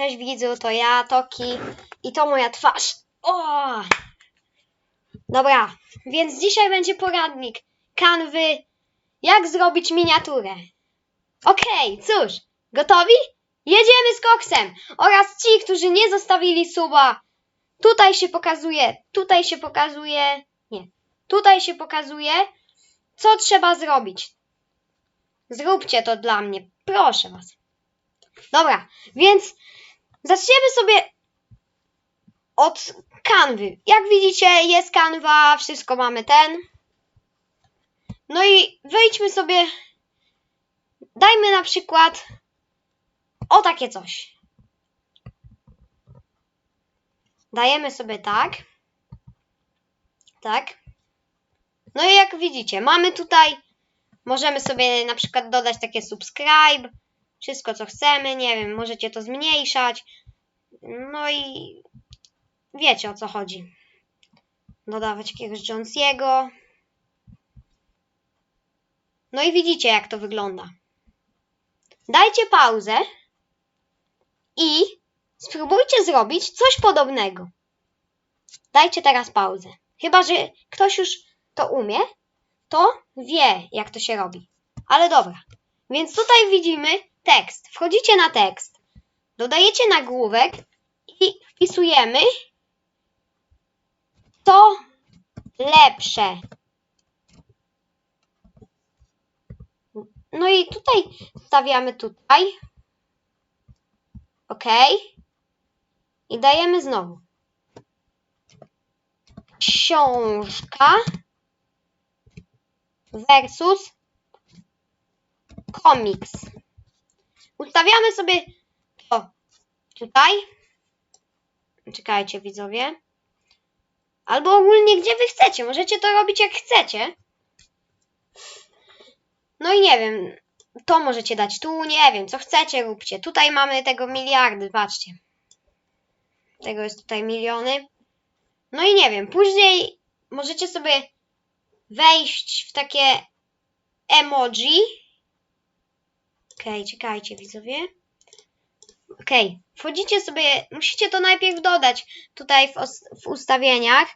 Cześć widzu, to ja, Toki i to moja twarz. O! Dobra, więc dzisiaj będzie poradnik kanwy, jak zrobić miniaturę. Okej, cóż, gotowi? Jedziemy z koksem oraz ci, którzy nie zostawili suba. Tutaj się pokazuje, tutaj się pokazuje, nie, tutaj się pokazuje, co trzeba zrobić. Zróbcie to dla mnie, proszę was. Dobra, więc zaczniemy sobie od kanwy. Jak widzicie, jest kanwa, wszystko mamy ten. No i wejdźmy sobie, dajmy na przykład o takie coś. Dajemy sobie tak. Tak. No i jak widzicie, mamy tutaj, możemy sobie na przykład dodać takie subscribe, wszystko co chcemy, nie wiem, możecie to zmniejszać. No i wiecie o co chodzi. Dodawać jakiegoś Jonesiego. No i widzicie jak to wygląda. Dajcie pauzę i spróbujcie zrobić coś podobnego. Dajcie teraz pauzę. Chyba, że ktoś już to umie, to wie, jak to się robi. Ale dobra. Więc tutaj widzimy tekst. Wchodzicie na tekst, dodajecie nagłówek i wpisujemy to lepsze. No i tutaj stawiamy tutaj. OK. I dajemy znowu. Książka versus komiks. Ustawiamy sobie to tutaj. Czekajcie, widzowie. Albo ogólnie gdzie wy chcecie. Możecie to robić jak chcecie. No i nie wiem. To możecie dać tu, nie wiem, co chcecie, róbcie. Tutaj mamy tego miliardy, patrzcie. Tego jest tutaj miliony. No i nie wiem, później możecie sobie wejść w takie emoji. Okej, czekajcie widzowie. Okej, wchodzicie sobie, musicie to najpierw dodać tutaj w, w ustawieniach.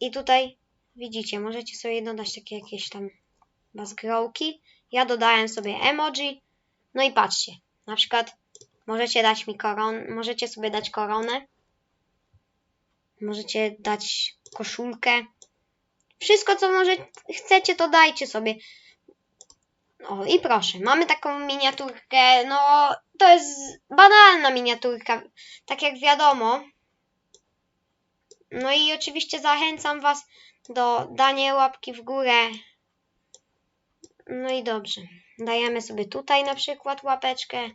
I tutaj widzicie, możecie sobie dodać takie jakieś tam bazgrołki. Ja dodałem sobie emoji. No i patrzcie, na przykład możecie dać mi koron, możecie sobie dać koronę. Możecie dać koszulkę. Wszystko, co może chcecie, to dajcie sobie. O, i proszę, mamy taką miniaturkę. No, to jest banalna miniaturka, tak jak wiadomo. No i oczywiście zachęcam Was do dania łapki w górę. No i dobrze. Dajemy sobie tutaj na przykład łapeczkę.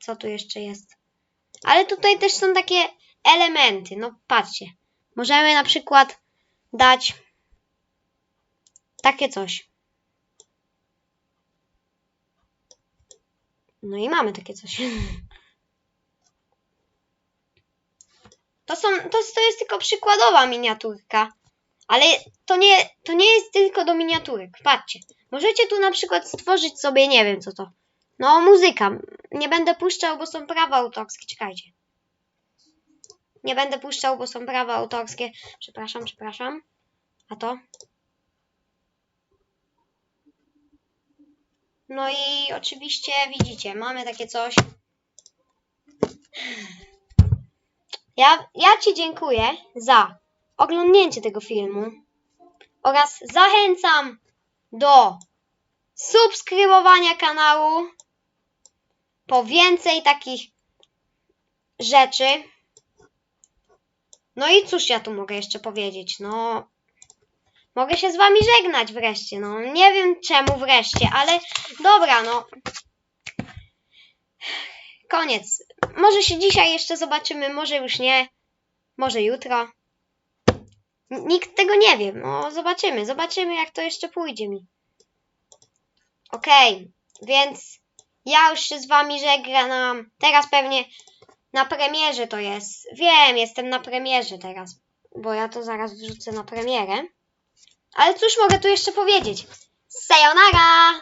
Co tu jeszcze jest? Ale tutaj też są takie elementy. No patrzcie. Możemy na przykład dać takie coś. No i mamy takie coś. To, są, to, to jest tylko przykładowa miniaturka. Ale to nie, to nie jest tylko do miniaturek. Patrzcie. Możecie tu na przykład stworzyć sobie, nie wiem co to. No, muzyka. Nie będę puszczał, bo są prawa autorskie. Czekajcie. Nie będę puszczał, bo są prawa autorskie. Przepraszam, przepraszam. A to? No i oczywiście widzicie, mamy takie coś. Ja, ja Ci dziękuję za oglądnięcie tego filmu oraz zachęcam do subskrybowania kanału po więcej takich rzeczy. No i cóż ja tu mogę jeszcze powiedzieć? No, mogę się z wami żegnać wreszcie. No, nie wiem czemu wreszcie, ale dobra, no. Koniec. Może się dzisiaj jeszcze zobaczymy, może już nie. Może jutro. Nikt tego nie wie. No, zobaczymy. Zobaczymy, jak to jeszcze pójdzie mi. Okej, więc ja już się z wami żegnam. Teraz pewnie na premierze to jest. Wiem, jestem na premierze teraz, bo ja to zaraz wrzucę na premierę. Ale cóż mogę tu jeszcze powiedzieć? Sayonara!